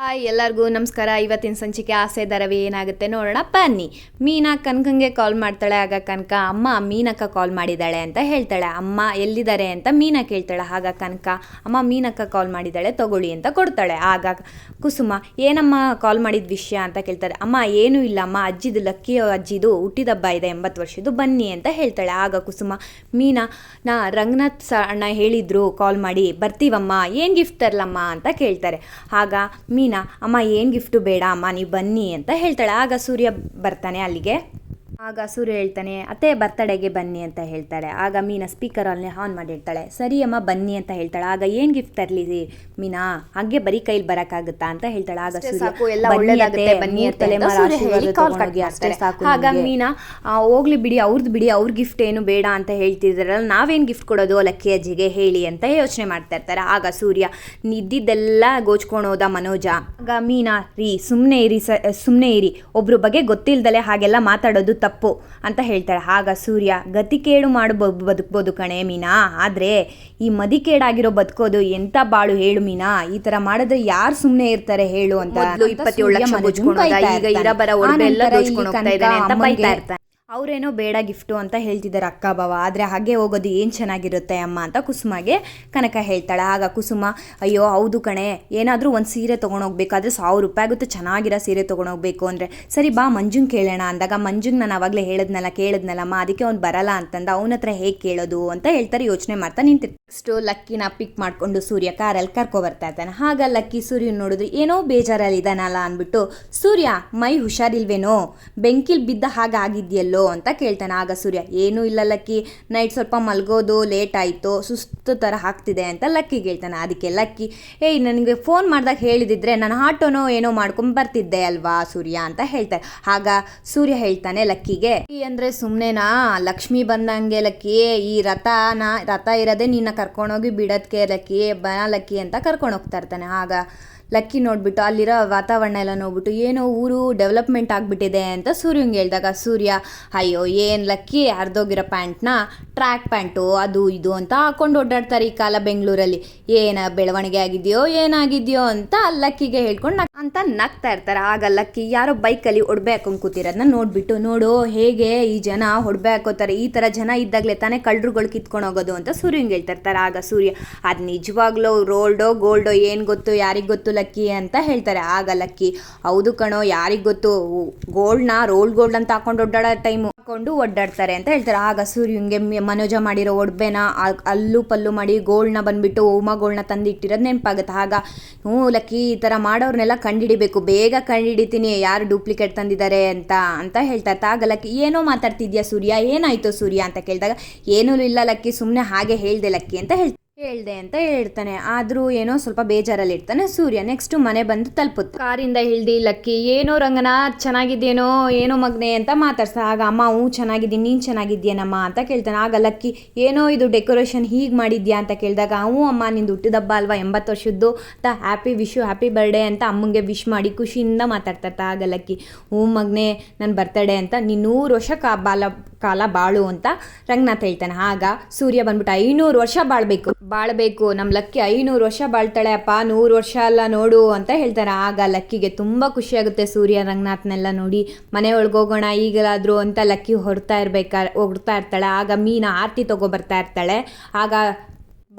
Hi ಎಲ್ಲರಿಗೂ ನಮಸ್ಕಾರ. ಇವತ್ತಿನ ಸಂಚಿಕೆ ಆಸೆ ದರವಿ ಏನಾಗುತ್ತೆ ನೋಡೋಣ. ಬನ್ನಿ. ಮೀನಾ ಕನಕಂಗೆ ಕಾಲ್ ಮಾಡ್ತಾಳೆ, ಆಗ ಕನಕ, ಅಮ್ಮ, ಮೀನಕ್ಕ ಕಾಲ್ ಮಾಡಿದ್ದಾಳೆ ಅಂತ ಹೇಳ್ತಾಳೆ. ಅಮ್ಮ ಎಲ್ಲಿದ್ದಾರೆ ಅಂತ ಮೀನಾ ಕೇಳ್ತಾಳೆ. ಆಗ ಕನಕ, ಅಮ್ಮ, ಮೀನಕ್ಕ ಕಾಲ್ ಮಾಡಿದ್ದಾಳೆ. ತಗೊಳ್ಳಿ ಅಂತ ಕೊಡ್ತಾಳೆ. ಆಗ ಕುಸುಮ, ಏನಮ್ಮ ಕಾಲ್ ಮಾಡಿದ ವಿಷಯ ಅಂತ ಕೇಳ್ತಾರೆ. ಅಮ್ಮ, ಏನೂ ಇಲ್ಲ, ಅಮ್ಮ, ಅಜ್ಜಿದು ಲಕ್ಕಿ, ಅಜ್ಜಿದು ಹುಟ್ಟಿದಬ್ಬ ಇದೆ, ಎಂಬತ್ತು ವರ್ಷದ್ದು ಬನ್ನಿ ಅಂತ ಹೇಳ್ತಾಳೆ. ಆಗ ಕುಸುಮ, ಮೀನಾ, ನಾ ರಂಗನಾಥ್ ಸ ಅಣ್ಣ ಹೇಳಿದ್ರು ಕಾಲ್ ಮಾಡಿ, ಬರ್ತೀವಮ್ಮ, ಏನು ಗಿಫ್ಟ್ ತರಲಮ್ಮ? ಅಂತ ಕೇಳ್ತಾರೆ. ಆಗ ಅಮ್ಮ ಏನು ಗಿಫ್ಟು ಬೇಡ ಅಮ್ಮ ನೀವು ಬನ್ನಿ ಅಂತ ಹೇಳ್ತಾಳೆ. ಆಗ ಸೂರ್ಯ ಬರ್ತಾನೆ ಅಲ್ಲಿಗೆ. ಆಗ ಸೂರ್ಯ ಹೇಳ್ತಾನೆ ಅತ್ತೆ ಬರ್ತಡೆಗೆ ಬನ್ನಿ ಅಂತ ಹೇಳ್ತಾಳೆ. ಆಗ ಮೀನಾ ಸ್ಪೀಕರಲ್ಲಿ ಆನ್ ಮಾಡಿ ಹೇಳ್ತಾಳೆ ಸರಿ ಅಮ್ಮ ಬನ್ನಿ ಅಂತ ಹೇಳ್ತಾಳೆ. ಆಗ ಏನು ಗಿಫ್ಟ್ ತರಲಿ ಮೀನಾ? ಹಾಗೆ ಬರೀ ಕೈಲಿ ಬರಕ್ಕಾಗುತ್ತಾ? ಅಂತ ಹೇಳ್ತಾಳೆ. ಆಗ ಅಷ್ಟೇ ಸಾಕು, ಆಗ ಮೀನಾ, ಹೋಗ್ಲಿ ಬಿಡಿ ಅವ್ರದ್ದು ಬಿಡಿ ಅವ್ರ ಗಿಫ್ಟ್ ಏನು ಬೇಡ ಅಂತ ಹೇಳ್ತಿದ್ರಲ್ಲ ನಾವೇನ್ ಗಿಫ್ಟ್ ಕೊಡೋದು ಲಕ್ಕಿ ಅಜ್ಜಿಗೆ ಹೇಳಿ ಅಂತ ಯೋಚನೆ ಮಾಡ್ತಾ ಇರ್ತಾರೆ. ಆಗ ಸೂರ್ಯ ನಿದ್ದಿದ್ದೆಲ್ಲ ಗೋಚ್ಕೊಂಡು ಹೋದ ಮನೋಜ. ಆಗ ಮೀನಾ ರೀ ಸುಮ್ಮನೆ ಇರಿ ಸ ಸುಮ್ಮನೆ ಇರಿ. ಒಬ್ರು ಬಗ್ಗೆ ಗೊತ್ತಿಲ್ದಲೆ ಹಾಗೆಲ್ಲ ಮಾತಾಡೋದು ತಪ್ಪು ಅಂತ ಹೇಳ್ತಾಳೆ. ಆಗ ಸೂರ್ಯ ಗತಿಕೇಡು ಮಾಡು ಬದುಕ್ಬೋದು ಕಣೆ ಮೀನಾ. ಆದರೆ ಈ ಮದಿಕೇಡಾಗಿರೋ ಬದುಕೋದು ಎಂತ ಬಾಳು ಹೇಳು ಮೀನಾ. ಈ ತರ ಮಾಡಿದ್ರೆ ಯಾರು ಸುಮ್ಮನೆ ಇರ್ತಾರೆ ಹೇಳು ಅಂತ. ಮೊದ್ಲು ಅಂತ 27 ಸೂರ್ಯ ಲಕ್ಷ ಇದ್ದಾನೆ. ಅವರೇನೋ ಬೇಡ ಗಿಫ್ಟು ಅಂತ ಹೇಳ್ತಿದ್ದಾರೆ ಅಕ್ಕ ಬಾವ, ಆದರೆ ಹಾಗೆ ಹೋಗೋದು ಏನು ಚೆನ್ನಾಗಿರುತ್ತೆ ಅಮ್ಮ ಅಂತ ಕುಸುಮಗೆ ಕನಕ ಹೇಳ್ತಾಳೆ. ಆಗ ಕುಸುಮ, ಅಯ್ಯೋ, ಹೌದು ಕಣೆ, ಏನಾದರೂ ಒಂದು ಸೀರೆ ತೊಗೊಂಡೋಗ್ಬೇಕಾದ್ರೆ ಸಾವಿರ ರೂಪಾಯಿ ಆಗುತ್ತೆ, ಚೆನ್ನಾಗಿರೋ ಸೀರೆ ತೊಗೊಂಡೋಗ್ಬೇಕು ಅಂದರೆ. ಸರಿ ಬಾ ಮಂಜುಂಗೆ ಕೇಳೋಣ ಅಂದಾಗ ಮಂಜುಂಗೆ ನಾನು ಆವಾಗಲೇ ಹೇಳಿದ್ನಲ್ಲ, ಕೇಳಿದ್ನಲ್ಲಮ್ಮ, ಅದಕ್ಕೆ ಅವ್ನು ಬರಲ್ಲ ಅಂತಂದ, ಅವನ ಹತ್ರ ಹೇಗೆ ಕೇಳೋದು? ಅಂತ ಹೇಳ್ತಾರೆ, ಯೋಚನೆ ಮಾಡ್ತಾ ನಿಂತಿರ್ತಾರೆ ನೆಕ್ಸ್ಟು ಲಕ್ಕಿನ ಪಿಕ್ ಮಾಡಿಕೊಂಡು ಸೂರ್ಯ ಕಾರಲ್ಲಿ ಕರ್ಕೊ ಬರ್ತಾ ಇರ್ತಾನೆ ಆಗ ಲಕ್ಕಿ ಸೂರ್ಯನ ನೋಡಿದ್ರೆ ಏನೋ ಬೇಜಾರಲ್ಲಿ ಇದ್ದಾನಲ್ಲ ಅಂದ್ಬಿಟ್ಟು, ಸೂರ್ಯ, ಮೈ ಹುಷಾರಿಲ್ವೇನೋ? ಬೆಂಕಿಲ್ ಬಿದ್ದ ಹಾಗೆ ಆಗಿದ್ಯಲ್ಲೋ ಅಂತ ಕೇಳ್ತಾನೆ. ಆಗ ಸೂರ್ಯ, ಏನೂ ಇಲ್ಲ ಲಕ್ಕಿ. ನೈಟ್ ಸ್ವಲ್ಪ ಮಲಗೋದು ಲೇಟ್ ಆಯಿತು. ಸುಸ್ತು ಥರ ಆಗ್ತಿದೆ ಅಂತ ಲಕ್ಕಿ ಹೇಳ್ತಾನೆ ಅದಕ್ಕೆ ಲಕ್ಕಿ, ಏಯ್, ನನಗೆ ಫೋನ್ ಮಾಡಿದಾಗ ಹೇಳಿದಿದ್ರೆ ನಾನು ಆಟೋನೋ ಏನೋ ಮಾಡ್ಕೊಂಡು ಬರ್ತಿದ್ದೆ ಅಲ್ವಾ ಸೂರ್ಯ? ಅಂತ ಹೇಳ್ತಾರೆ ಆಗ ಸೂರ್ಯ ಹೇಳ್ತಾನೆ ಲಕ್ಕಿಗೆ ಈ ಅಂದರೆ ಸುಮ್ಮನೆನಾ ಲಕ್ಷ್ಮಿ ಬಂದಂಗೆ ಲಕ್ಕಿ, ಈ ರಥನ, ರಥ ಇರೋದೇ ನಿನ್ನ ಕರ್ಕೊಂಡೋಗಿ ಬಿಡೋದಕ್ಕೆ ಲಕ್ಕಿ ಬನ ಲಕ್ಕಿ ಅಂತ ಕರ್ಕೊಂಡು ಹೋಗ್ತಾ ಇರ್ತಾನೆ. ಆಗ ಲಕ್ಕಿ ನೋಡ್ಬಿಟ್ಟು ಅಲ್ಲಿರೋ ವಾತಾವರಣ ಎಲ್ಲ ನೋಡ್ಬಿಟ್ಟು ಏನೋ ಊರು ಡೆವಲಪ್ಮೆಂಟ್ ಆಗಿಬಿಟ್ಟಿದೆ ಅಂತ ಸೂರ್ಯಂಗೆ ಹೇಳಿದಾಗ, ಸೂರ್ಯ, ಅಯ್ಯೋ, ಏನು ಲಕ್ಕಿ ಹರಿದೋಗಿರೋ ಪ್ಯಾಂಟ್ನ, ಟ್ರ್ಯಾಕ್ ಪ್ಯಾಂಟು, ಅದು ಇದು ಅಂತ ಹಾಕೊಂಡು ಓಡಾಡ್ತಾರೆ ಈ ಕಾಲ ಬೆಂಗಳೂರಲ್ಲಿ. ಏನ ಬೆಳವಣಿಗೆ ಆಗಿದೆಯೋ, ಏನಾಗಿದೆಯೋ ಅಂತ ಲಕ್ಕಿಗೆ ಹೇಳ್ಕೊಂಡು ಅಂತ ನಗ್ತಾ ಇರ್ತಾರೆ. ಆಗ ಲಕ್ಕಿ, ಯಾರೋ ಬೈಕಲ್ಲಿ ಒಡ್ಬೆ ಹಾಕೊಂಡು ಕೂತಿರೋದನ್ನ ನೋಡ್ಬಿಟ್ಟು, ನೋಡು, ಹೇಗೆ ಈ ಜನ ಹೊಡ್ಬೆ ಹಾಕೋತಾರೆ ಈ ಥರ ಜನ ಇದ್ದಾಗಲೇ ತಾನೇ ಕಳ್ಳರುಗಳು ಕಿತ್ಕೊಂಡು ಹೋಗೋದು ಅಂತ ಸೂರ್ಯಂಗೆ ಹೇಳ್ತಾ ಇರ್ತಾರೆ ಆಗ ಸೂರ್ಯ, ಅದು ನಿಜವಾಗ್ಲೂ ರೋಲ್ಡೋ ಗೋಲ್ಡೋ ಏನು ಗೊತ್ತು, ಯಾರಿಗೆ ಗೊತ್ತು ಲಕ್ಕಿ? ಅಂತ ಹೇಳ್ತಾರೆ. ಆಗ ಲಕ್ಕಿ, ಹೌದು ಕಣೋ, ಯಾರಿಗೆ ಗೊತ್ತು? ಗೋಲ್ಡ್ನ ರೋಲ್ ಗೋಲ್ಡ್ ಅಂತ ಹಾಕೊಂಡು ಓಡಾಡೋ ಟೈಮು. ಹಾಕೊಂಡು ಒಡ್ಡಾಡ್ತಾರೆ ಅಂತ ಹೇಳ್ತಾರೆ. ಆಗ ಸೂರ್ಯಂಗೆ ಮನೋಜ ಮಾಡಿರೋ ಒಡ್ಬೆನ ಅಲ್ಲು ಪಲ್ಲು ಮಾಡಿ ಗೋಲ್ಡ್ನ ಬಂದ್ಬಿಟ್ಟು ಓಮ ಗೋಲ್ಡ್ನ ತಂದು ಇಟ್ಟಿರೋದು ನೆನಪಾಗುತ್ತೆ. ಆಗ, ಹ್ಞೂ ಲಕ್ಕಿ, ಈ ಥರ ಮಾಡೋರ್ನೆಲ್ಲ ಕಂಡಿಡಿಬೇಕು. ಬೇಗ ಕಂಡಿಡಿತೀನಿ. ಯಾರು ಡೂಪ್ಲಿಕೇಟ್ ತಂದಿದ್ದಾರೆ ಅಂತ ಅಂತ ಹೇಳ್ತಾ ಇರ್ತಾ. ಆಗ ಲಕ್ಕಿ, ಏನೋ ಮಾತಾಡ್ತಿದ್ಯಾ ಸೂರ್ಯ? ಏನಾಯಿತು ಸೂರ್ಯ? ಅಂತ ಕೇಳಿದಾಗ, ಏನೂ ಇಲ್ಲ ಲಕ್ಕಿ ಸುಮ್ಮನೆ ಹಾಗೆ ಹೇಳ್ದೆ ಲಕ್ಕಿ, ಅಂತ ಹೇಳ್ತಾರೆ ಹೇಳ್ದೆ ಅಂತ ಹೇಳ್ತಾನೆ. ಆದರೂ ಏನೋ ಸ್ವಲ್ಪ ಬೇಜಾರಲ್ಲಿ ಇರ್ತಾನೆ ಸೂರ್ಯ. ನೆಕ್ಸ್ಟ್ ಮನೆ ಬಂದು ತಲುಪುತ್ತೆ. ಕಾರಿಂದ ಹಿಳ್ದಿ ಲಕ್ಕಿ, ಏನೋ ರಂಗನಾಥ್ ಚೆನ್ನಾಗಿದ್ದೇನೋ ಏನೋ ಮಗ್ನೆ ಅಂತ ಮಾತಾಡ್ಸ ಆಗ ಅಮ್ಮ, ಹ್ಞೂ, ಚೆನ್ನಾಗಿದ್ದೀನಿ. ನೀನು ಚೆನ್ನಾಗಿದ್ಯೇನಮ್ಮ ಅಂತ ಕೇಳ್ತಾನೆ. ಆಗ ಲಕ್ಕಿ, ಏನೋ ಇದು ಡೆಕೋರೇಷನ್ ಹೀಗೆ ಮಾಡಿದ್ಯಾ? ಅಂತ ಕೇಳಿದಾಗ, ಹ್ಞೂ ಅಮ್ಮ, ನಿಂದು ಹುಟ್ಟಿದಬ್ಬ ಅಲ್ವಾ? ಎಂಬತ್ತು ವರ್ಷದ್ದು. ಅಂತ ಹ್ಯಾಪಿ ವಿಶ್ ಹ್ಯಾಪಿ ಬರ್ಡೇ ಅಂತ ಅಮ್ಮಂಗೆ ವಿಶ್ ಮಾಡಿ ಖುಷಿಯಿಂದ ಮಾತಾಡ್ತಾ ಆಗ ಲಕ್ಕಿ, ಹ್ಞೂ ಮಗ್ನೆ ನನ್ನ ಬರ್ತಡೇ ಅಂತ ನೀನು ನೂರು ವರ್ಷ ಬಾಲ, ಕಾಲ ಬಾಳು ಅಂತ ರಂಗನಾಥ್ ಹೇಳ್ತಾನೆ. ಆಗ ಸೂರ್ಯ ಬಂದ್ಬಿಟ್ಟು, ಐನೂರು ವರ್ಷ ಬಾಳ್ಬೇಕು. ಬಾಳ್ಬೇಕು. ನಮ್ಮ ಲಕ್ಕಿ ಐನೂರು ವರ್ಷ ಬಾಳ್ತಾಳೆ. ಅಪ್ಪ, ನೂರು ವರ್ಷ ಅಲ್ಲ, ನೋಡು ಅಂತ ಹೇಳ್ತಾರೆ ಆಗ ಲಕ್ಕಿಗೆ ತುಂಬ ಖುಷಿಯಾಗುತ್ತೆ ಸೂರ್ಯ ರಂಗನಾಥ್ನೆಲ್ಲ ನೋಡಿ. ಮನೆ ಹೋಗೋಣ, ಈಗಲಾದರೂ ಅಂತ ಲಕ್ಕಿ ಹೊಡ್ತಾ ಇರ್ಬೇಕಾ ಹೊಡ್ತಾ ಇರ್ತಾಳೆ. ಆಗ ಮೀನು ಆರತಿ ತಗೋ ಬರ್ತಾ ಇರ್ತಾಳೆ. ಆಗ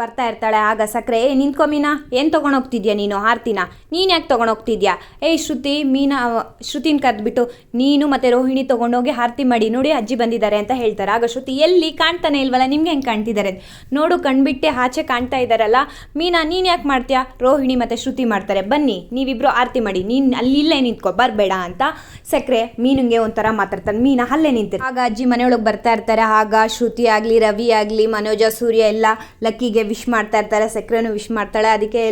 ಬರ್ತಾ ಇರ್ತಾಳೆ. ಆಗ ಸಕ್ಕರೆ ನಿಂತ್ಕೊ ಮೀನಾ. ಏನು ತೊಗೊಂಡೋಗ್ತಿದ್ಯಾ ನೀನು? ಆರ್ತಿನ? ನೀನು ಯಾಕೆ ತೊಗೊಂಡೋಗ್ತಿದ್ಯಾ ಏಯ್, ಶ್ರುತಿ, ಮೀನಾ, ಶ್ರುತಿನ ಕರೆದ್ಬಿಟ್ಟು, ನೀನು ಮತ್ತು ರೋಹಿಣಿ ತೊಗೊಂಡೋಗಿ ಆರತಿ ಮಾಡಿ, ನೋಡಿ ಅಜ್ಜಿ ಬಂದಿದ್ದಾರೆ ಅಂತ ಹೇಳ್ತಾರೆ. ಆಗ ಶ್ರುತಿ, ಎಲ್ಲಿ? ಕಾಣ್ತಾನೆ ಇಲ್ವಲ್ಲ? ನಿಮ್ಗೆ ಹೆಂಗೆ ಕಾಣ್ತಿದ್ದಾರೆ? ನೋಡು, ಕಣ್ಬಿಟ್ಟೆ ಆಚೆ ಕಾಣ್ತಾ ಇದ್ದಾರಲ್ಲ. ಮೀನಾ, ನೀನು ಯಾಕೆ ಮಾಡ್ತೀಯಾ? ರೋಹಿಣಿ ಮತ್ತು ಶ್ರುತಿ ಮಾಡ್ತಾರೆ, ಬನ್ನಿ ನೀವಿಬ್ಬರು ಆರತಿ ಮಾಡಿ. ನೀನು ಅಲ್ಲಿಲ್ಲೇ ನಿಂತ್ಕೊ, ಬರಬೇಡ ಅಂತ. ಸಕ್ಕರೆ ಮೀನಿಗೆ ಒಂಥರ ಮಾತಾಡ್ತಾನೆ ಮೀನಾ ಅಲ್ಲೇ ನಿಂತಿರು ಆಗ ಅಜ್ಜಿ ಮನೆಯೊಳಗೆ ಬರ್ತಾ ಇರ್ತಾರೆ. ಆಗ ಶ್ರುತಿ ಆಗಲಿ, ರವಿ ಆಗಲಿ, ಮನೋಜ, ಸೂರ್ಯ, ಎಲ್ಲ ಲಕ್ಕಿಗೆ ವಿಶ್ ಮಾಡ್ತಾ ಇರ್ತಾರೆ ಸಕ್ಕರೆನೂ ವಿಶ್ ಮಾಡ್ತಾಳೆ. ಅದಕ್ಕೆ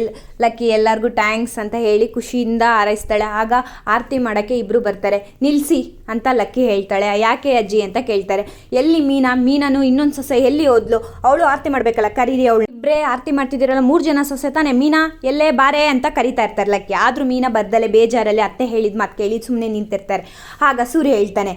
ಲಕ್ಕಿ ಎಲ್ಲರಿಗೂ ಟ್ಯಾಂಕ್ಸ್ ಅಂತ ಹೇಳಿ ಖುಷಿಯಿಂದ ಹಾರೈಸ್ತಾಳೆ. ಆಗ ಆರತಿ ಮಾಡೋಕ್ಕೆ ಇಬ್ಬರು ಬರ್ತಾರೆ. ನಿಲ್ಲಿಸಿ ಅಂತ ಲಕ್ಕಿ ಹೇಳ್ತಾಳೆ. ಯಾಕೆ ಅಜ್ಜಿ ಅಂತ ಕೇಳ್ತಾರೆ. ಎಲ್ಲಿ ಮೀನಾ? ಮೀನನು ಇನ್ನೊಂದು ಸೊಸೆ ಎಲ್ಲಿ ಹೋದ್ಲು? ಅವಳು ಆರತಿ ಮಾಡಬೇಕಲ್ಲ, ಕರೀರಿ ಅವಳು. ಇಬ್ಬರೇ ಆರತಿ ಮಾಡ್ತಿದ್ದೀರಲ್ಲ, ಮೂರು ಜನ ಸೊಸೆ ತಾನೆ? ಮೀನಾ, ಎಲ್ಲೇ ಬಾರೆ ಅಂತ ಕರಿತಾ ಇರ್ತಾರೆ ಲಕ್ಕಿ. ಆದರೂ ಮೀನಾ ಬರ್ದಲೆ ಬೇಜಾರಲ್ಲಿ ಅತ್ತೆ ಹೇಳಿದ ಮಾತು ಕೇಳಿ ಸುಮ್ಮನೆ ನಿಂತಿರ್ತಾರೆ. ಆಗ ಸೂರ್ಯ ಹೇಳ್ತಾನೆ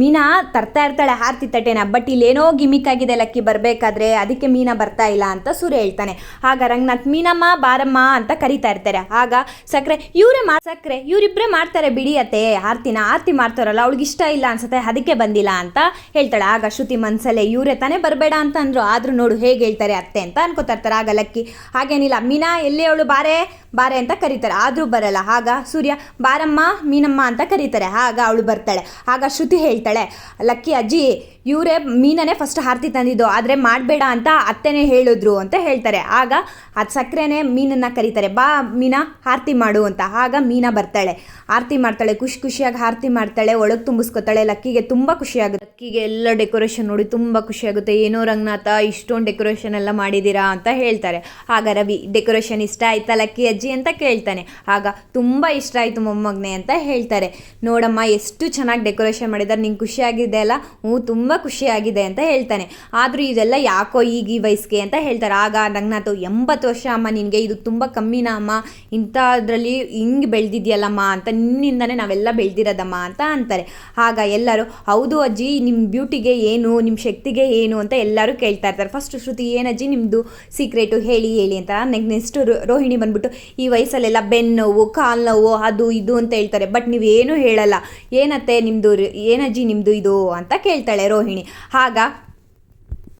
ಮೀನಾ ತರ್ತಾ ಇರ್ತಾಳೆ, ಹಾರ್ತಿ ತಟ್ಟೆನ. ಬಟ್ ಇಲ್ಲಿ ಏನೋ ಗಿಮಿಕ್ ಆಗಿದೆ, ಲಕ್ಕಿ ಬರಬೇಕಾದ್ರೆ ಅದಕ್ಕೆ ಮೀನಾ ಬರ್ತಾ ಇಲ್ಲ ಅಂತ ಸೂರ್ಯ ಹೇಳ್ತಾನೆ. ಆಗ ರಂಗನಾಥ್, ಮೀನಮ್ಮ, ಬಾರಮ್ಮ ಅಂತ ಕರಿತಾ ಇರ್ತಾರೆ. ಆಗ ಸಕ್ಕರೆ ಇವರೇ ಮಾ ಸಕ್ಕರೆ ಇವರಿಬ್ಬರೇ ಮಾಡ್ತಾರೆ ಬಿಡಿಯತ್ತೆ ಆರ್ತಿನ ಆರ್ತಿ ಮಾಡ್ತಾರಲ್ಲ, ಅವಳಿಗೆ ಇಷ್ಟ ಇಲ್ಲ ಅನ್ಸುತ್ತೆ, ಅದಕ್ಕೆ ಬಂದಿಲ್ಲ ಅಂತ ಹೇಳ್ತಾಳೆ. ಆಗ ಶ್ರುತಿ ಮನ್ಸಲ್ಲೇ, ಇವರೇ ತಾನೇ ಬರಬೇಡ ಅಂತ ಅಂದ್ರು. ಆದ್ರೂ ನೋಡು ಹೇಗೆ ಹೇಳ್ತಾರೆ ಅತ್ತೆ ಅಂತ ಅನ್ಕೋತಾ ಇರ್ತಾರೆ. ಆಗ ಲಕ್ಕಿ, ಹಾಗೇನಿಲ್ಲ, ಮೀನಾ ಎಲ್ಲಿ ಅವಳು ಬಾರೆ ಬಾರೆ ಅಂತ ಕರೀತಾರೆ. ಆದರೂ ಬರಲ್ಲ. ಆಗ ಸೂರ್ಯ, ಬಾರಮ್ಮ, ಮೀನಮ್ಮ ಅಂತ ಕರೀತಾರೆ. ಆಗ ಅವಳು ಬರ್ತಾಳೆ. ಆಗ ಶ್ರುತಿ ಹೇಳ್ತಾಳೆ, ಲಕ್ಕಿ ಅಜ್ಜಿ, ಇವರೇ ಮೀನನೇ ಫಸ್ಟ್ ಹಾರ್ತಿ ತಂದಿದ್ದು, ಆದರೆ ಮಾಡಬೇಡ ಅಂತ ಅತ್ತೆನೇ ಹೇಳಿದ್ರು ಅಂತ ಹೇಳ್ತಾರೆ. ಆಗ ಅದು ಸಕ್ಕರೆನೇ ಮೀನನ್ನು ಕರೀತಾರೆ, ಬಾ ಮೀನಾ ಆರತಿ ಮಾಡು ಅಂತ. ಆಗ ಮೀನಾ ಬರ್ತಾಳೆ. ಆರತಿ ಮಾಡ್ತಾಳೆ, ಖುಷಿ ಖುಷಿಯಾಗಿ ಆರತಿ ಮಾಡ್ತಾಳೆ, ಒಳಗೆ ತುಂಬಿಸ್ಕೊತಾಳೆ, ಲಕ್ಕಿಗೆ ತುಂಬ ಖುಷಿಯಾಗುತ್ತೆ. ಲಕ್ಕಿಗೆ ಎಲ್ಲ ಡೆಕೋರೇಷನ್ ನೋಡಿ ತುಂಬ ಖುಷಿಯಾಗುತ್ತೆ, ಏನೋ ರಂಗನಾಥ, ಇಷ್ಟೊಂದು ಡೆಕೋರೇಷನ್ ಎಲ್ಲ ಮಾಡಿದ್ದೀರಾ? ಅಂತ ಹೇಳ್ತಾರೆ. ಆಗ ರವಿ ಡೆಕೋರೇಷನ್ ಇಷ್ಟ ಆಯ್ತಾ ಲಕ್ಕಿ ಅಜ್ಜಿ? ಅಂತ ಕೇಳ್ತಾನೆ. ಆಗ, ತುಂಬ ಇಷ್ಟ ಆಯಿತು ಮೊಮ್ಮಗನೆ, ಅಂತ ಹೇಳ್ತಾರೆ. ನೋಡಮ್ಮ, ಎಷ್ಟು ಚೆನ್ನಾಗಿ ಡೆಕೋರೇಷನ್ ಮಾಡಿದ್ದಾರೆ ನಿಂಗೆ ಖುಷಿಯಾಗಿದೆ ಅಲ್ಲ? ಹ್ಞೂ, ತುಂಬ ಖುಷಿಯಾಗಿದೆ ಅಂತ ಹೇಳ್ತಾನೆ. ಆದರೂ ಇದೆಲ್ಲ ಯಾಕೋ ಈಗ ಈ ವಯಸ್ಸಿಗೆ ಅಂತ ಹೇಳ್ತಾರೆ. ಆಗ ರಂಗನಾಥ್, ಎಂಬತ್ತು ವರ್ಷ ಅಮ್ಮ ನಿನಗೆ, ಇದು ತುಂಬ ಕಮ್ಮಿನ ಅಮ್ಮ? ಇಂಥದ್ರಲ್ಲಿ ಹಿಂಗೆ ಬೆಳೆದಿದ್ಯಲ್ಲಮ್ಮ ಅಂತ ನಿನ್ನಿಂದನೇ ನಾವೆಲ್ಲ ಬೆಳೆದಿರೋದಮ್ಮ ಅಂತ ಅಂತಾರೆ. ಆಗ ಎಲ್ಲರೂ, ಹೌದು ಅಜ್ಜಿ ನಿಮ್ಮ ಬ್ಯೂಟಿಗೆ ಏನು ನಿಮ್ಮ ಶಕ್ತಿಗೆ ಏನು ಅಂತ ಎಲ್ಲರೂ ಕೇಳ್ತಾ ಇರ್ತಾರೆ. ಫಸ್ಟ್ ಶ್ರುತಿ, ಏನಜ್ಜಿ ನಿಮ್ಮದು ಸೀಕ್ರೆಟು ಹೇಳಿ ಹೇಳಿ ಅಂತ. ನೆಕ್ಸ್ಟ್ ರೋಹಿಣಿ ಬಂದ್ಬಿಟ್ಟು, ಈ ವಯಸ್ಸಲ್ಲೆಲ್ಲ ಬೆನ್ನು ನೋವು ಕಾಲು ನೋವು ಅದು, ಇದು ಅಂತ ಹೇಳ್ತಾರೆ. ಬಟ್ ನೀವೇನು ಹೇಳಲ್ಲ. ಏನತ್ತೆ ನಿಮ್ಮದು ಏನಜ್ಜಿ ನಿಮ್ಮದು ಇದು ಅಂತ ಕೇಳ್ತಾಳೆ ರೋಹಿಣಿ. ಆಗ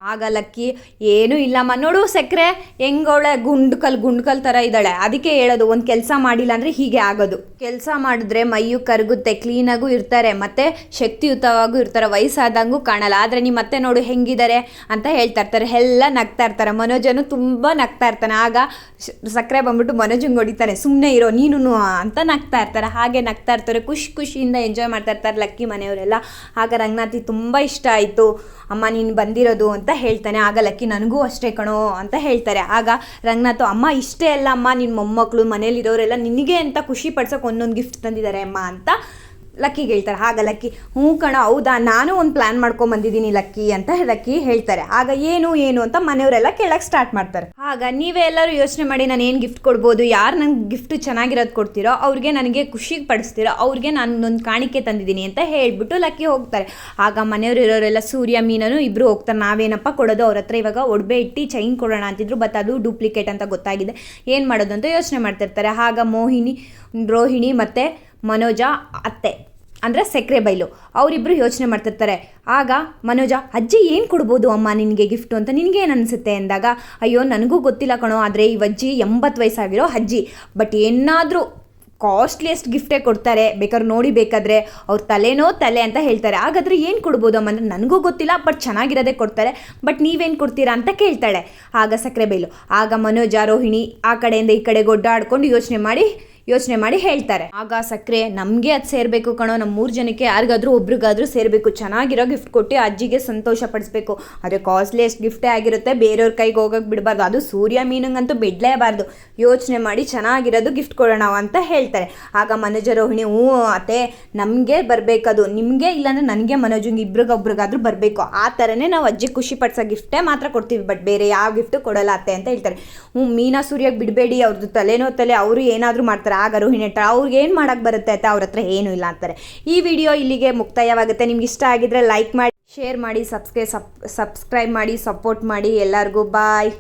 ಆಗ ಲಕ್ಕಿ ಏನೂ ಇಲ್ಲಮ್ಮ. ನೋಡು ಸಕ್ಕರೆ ಹೆಂಗವಳೆ ಗುಂಡ್ಕಲ್ ಗುಂಡ್ಕಲ್ ಥರ ಇದ್ದಾಳೆ. ಅದಕ್ಕೆ ಹೇಳೋದು, ಒಂದು ಕೆಲಸ ಮಾಡಿಲ್ಲ ಅಂದರೆ ಹೀಗೆ ಆಗೋದು. ಕೆಲಸ ಮಾಡಿದ್ರೆ ಮೈಯು ಕರಗುತ್ತೆ, ಕ್ಲೀನಾಗೂ ಇರ್ತಾರೆ, ಮತ್ತು ಶಕ್ತಿಯುತವಾಗೂ ಇರ್ತಾರೆ, ವಯಸ್ಸಾದಂಗೂ ಕಾಣಲ್ಲ. ಆದರೆ ನೀವು ಮತ್ತೆ ನೋಡು ಹೆಂಗಿದ್ದಾರೆ ಅಂತ ಹೇಳ್ತಾ ಇರ್ತಾರೆ. ಎಲ್ಲ ನಗ್ತಾ ಇರ್ತಾರೆ. ಮನೋಜನು ತುಂಬ ನಗ್ತಾ ಇರ್ತಾನೆ. ಆಗ ಸಕ್ಕರೆ ಬಂದ್ಬಿಟ್ಟು ಮನೋಜಂಗೆ ಹೊಡಿತಾನೆ. ಸುಮ್ಮನೆ ಇರೋ ನೀನು ಅಂತ ನಗ್ತಾ ಇರ್ತಾರೆ. ಹಾಗೆ ನಗ್ತಾ ಇರ್ತಾರೆ. ಖುಷಿ ಖುಷಿಯಿಂದ ಎಂಜಾಯ್ ಮಾಡ್ತಾ ಇರ್ತಾರೆ ಲಕ್ಕಿ ಮನೆಯವರೆಲ್ಲ. ಆಗ ರಂಗನಾಥಿ ತುಂಬ ಇಷ್ಟ ಆಯಿತು. ಅಮ್ಮ ನೀನು ಬಂದಿರೋದು ಅಂತ ಹೇಳ್ತಾನೆ. ಆಗ ಲಕ್ಕಿ, ನನಗೂ ಅಷ್ಟೇ ಕಣೋ ಅಂತ ಹೇಳ್ತಾರೆ. ಆಗ ರಂಗನಾಥ್ ಅಮ್ಮ, ಇಷ್ಟೇ ಅಲ್ಲ ಅಮ್ಮ ನಿನ್ನ ಮೊಮ್ಮಕ್ಕಳು ಮನೇಲಿರೋರೆಲ್ಲ ನಿನಗೆ ಅಂತ ಖುಷಿ ಪಡ್ಸೋಕೆ ಒಂದೊಂದು ಗಿಫ್ಟ್ ತಂದಿದ್ದಾರೆ ಅಮ್ಮ ಅಂತ ಲಕ್ಕಿಗೆ ಹೇಳ್ತಾರೆ. ಆಗ ಲಕ್ಕಿ, ಹ್ಞೂ ಕಣ, ಹೌದಾ, ನಾನು ಒಂದು ಪ್ಲ್ಯಾನ್ ಮಾಡ್ಕೊಂಡ್ ಬಂದಿದ್ದೀನಿ ಲಕ್ಕಿ ಅಂತ ಲಕ್ಕಿ ಹೇಳ್ತಾರೆ. ಆಗ ಏನು ಏನು ಅಂತ ಮನೆಯವರೆಲ್ಲ ಕೇಳಕ್ಕೆ ಸ್ಟಾರ್ಟ್ ಮಾಡ್ತಾರೆ. ಆಗ ನೀವೇ ಎಲ್ಲರೂ ಯೋಚನೆ ಮಾಡಿ, ನಾನು ಏನು ಗಿಫ್ಟ್ ಕೊಡ್ಬೋದು, ಯಾರು ನಂಗೆ ಗಿಫ್ಟ್ ಚೆನ್ನಾಗಿರೋದು ಕೊಡ್ತೀರೋ, ಅವ್ರಿಗೆ ನನಗೆ ಖುಷಿಗೆ ಪಡಿಸ್ತೀರೋ, ಅವ್ರಿಗೆ ನಾನು ಒಂದು ಕಾಣಿಕೆ ತಂದಿದ್ದೀನಿ ಅಂತ ಹೇಳಿಬಿಟ್ಟು ಲಕ್ಕಿ ಹೋಗ್ತಾರೆ. ಆಗ ಮನೆಯವರು ಇರೋರೆಲ್ಲ ಸೂರ್ಯ, ಮೀನನು ಇಬ್ಬರು ಹೋಗ್ತಾರೆ. ನಾವೇನಪ್ಪ ಕೊಡೋದು ಅವ್ರ ಹತ್ರ? ಇವಾಗ ಒಡವೆ ಇಟ್ಟು ಚೈನ್ ಕೊಡೋಣ ಅಂತಿದ್ರು ಬಟ್ ಅದು ಡೂಪ್ಲಿಕೇಟ್ ಅಂತ ಗೊತ್ತಾಗಿದೆ. ಏನು ಮಾಡೋದು ಅಂತ ಯೋಚನೆ ಮಾಡ್ತಿರ್ತಾರೆ. ಆಗ ಮೋಹಿನಿ, ರೋಹಿಣಿ ಮತ್ತು ಮನೋಜ ಅತ್ತೆ ಅಂದರೆ ಸಕ್ಕರೆ ಬೈಲು. ಅವರಿಬ್ಬರು ಯೋಚನೆ ಮಾಡ್ತಿರ್ತಾರೆ. ಆಗ ಮನೋಜ, ಅಜ್ಜಿ, ಏನು ಕೊಡ್ಬೋದು ಅಮ್ಮ ನಿನಗೆ ಗಿಫ್ಟು ಅಂತ ನಿನಗೇನು ಅನಿಸುತ್ತೆ? ಅಂದಾಗ, ಅಯ್ಯೋ, ನನಗೂ ಗೊತ್ತಿಲ್ಲ ಕಣೋ, ಆದರೆ ಈ ಅಜ್ಜಿ ಎಂಬತ್ತು ವಯಸ್ಸಾಗಿರೋ ಅಜ್ಜಿ. ಬಟ್ ಏನಾದರೂ ಕಾಸ್ಟ್ಲಿಯೆಸ್ಟ್ ಗಿಫ್ಟೇ ಕೊಡ್ತಾರೆ. ಬೇಕಾದ್ರೆ ನೋಡಿ ಬೇಕಾದ್ರೆ ಅವ್ರ ತಲೆನೋ ತಲೆ ಅಂತ ಹೇಳ್ತಾರೆ. ಹಾಗಾದರೆ ಏನು ಕೊಡ್ಬೋದು ಅಮ್ಮ? ಅಂದರೆ, ನನಗೂ ಗೊತ್ತಿಲ್ಲ, ಬಟ್ ಚೆನ್ನಾಗಿರೋದೇ ಕೊಡ್ತಾರೆ. ಬಟ್ ನೀವೇನು ಕೊಡ್ತೀರಾ ಅಂತ ಕೇಳ್ತಾಳೆ. ಆಗ ಸಕ್ಕರೆ ಬೈಲು. ಆಗ ಮನೋಜ, ರೋಹಿಣಿ ಆ ಕಡೆಯಿಂದ ಈ ಕಡೆ ಗೊಡ್ಡಾಡ್ಕೊಂಡು ಯೋಚನೆ ಮಾಡಿ ಯೋಚನೆ ಮಾಡಿ ಹೇಳ್ತಾರೆ. ಆಗ ಸಕ್ಕರೆ ನಮಗೆ ಅದು ಸೇರಬೇಕು ಕಣೋ ನಮ್ಮ ಮೂರು ಜನಕ್ಕೆ ಯಾರಿಗಾದ್ರೂ ಒಬ್ರಿಗಾದ್ರೂ ಸೇರಬೇಕು. ಚೆನ್ನಾಗಿರೋ ಗಿಫ್ಟ್ ಕೊಟ್ಟು ಅಜ್ಜಿಗೆ ಸಂತೋಷ ಪಡಿಸ್ಬೇಕು. ಆದರೆ ಕಾಸ್ಟ್ಲಿಯೆಸ್ಟ್ ಗಿಫ್ಟೇ ಆಗಿರುತ್ತೆ, ಬೇರೆಯವ್ರ ಕೈಗೆ ಹೋಗೋಕೆ ಬಿಡಬಾರ್ದು. ಅದು ಸೂರ್ಯ ಮೀನಂಗಂತೂ ಬಿಡಲೇಬಾರ್ದು ಯೋಚನೆ ಮಾಡಿ ಚೆನ್ನಾಗಿರೋದು ಗಿಫ್ಟ್ ಕೊಡೋಣ ಅಂತ ಹೇಳ್ತಾರೆ. ಆಗ ಮನೋಜ ರೋಹಿಣಿ ಹ್ಞೂ ಅತ್ತೆ, ನಮಗೆ ಬರಬೇಕದು. ನಿಮಗೆ ಇಲ್ಲಾಂದ್ರೆ ನನಗೆ ಮನೋಜಂಗೆ ಇಬ್ರಿಗೊಬ್ರಿಗಾದ್ರೂ ಬರಬೇಕು. ಆ ಥರನೇ ನಾವು ಅಜ್ಜಿ ಖುಷಿ ಪಡಿಸೋ ಗಿಫ್ಟೇ ಮಾತ್ರ ಕೊಡ್ತೀವಿ. ಬಟ್ ಬೇರೆ ಯಾವ ಗಿಫ್ಟು ಕೊಡಲ್ಲ ಅತ್ತೆ ಅಂತ ಹೇಳ್ತಾರೆ. ಹ್ಞೂ, ಮೀನಾ ಸೂರ್ಯಗೆ ಬಿಡಬೇಡಿ ಅವ್ರದ್ದು ತಲೆನೋ ತಲೆ, ಅವರು ಏನಾದರೂ ಮಾಡ್ತಾರೆ. ಆಗ ರೋಹಿಣಿ ಹೇಳ್ತಾರೆ ಅವ್ರಿಗೆ ಏನು ಮಾಡೋಕ್ಕೆ ಬರುತ್ತೆ ಅಂತ ಅವ್ರ ಹತ್ರ ಏನೂ ಇಲ್ಲ ಅಂತಾರೆ. ಈ ವಿಡಿಯೋ ಇಲ್ಲಿಗೆ ಮುಕ್ತಾಯವಾಗುತ್ತೆ. ನಿಮ್ಗೆ ಇಷ್ಟ ಆಗಿದ್ರೆ ಲೈಕ್ ಮಾಡಿ ಶೇರ್ ಮಾಡಿ ಸಬ್ಸ್ಕ್ರೈ ಸಬ್ ಸಬ್ಸ್ಕ್ರೈಬ್ ಮಾಡಿ ಸಪೋರ್ಟ್ ಮಾಡಿ ಎಲ್ಲರಿಗೂ ಬಾಯ್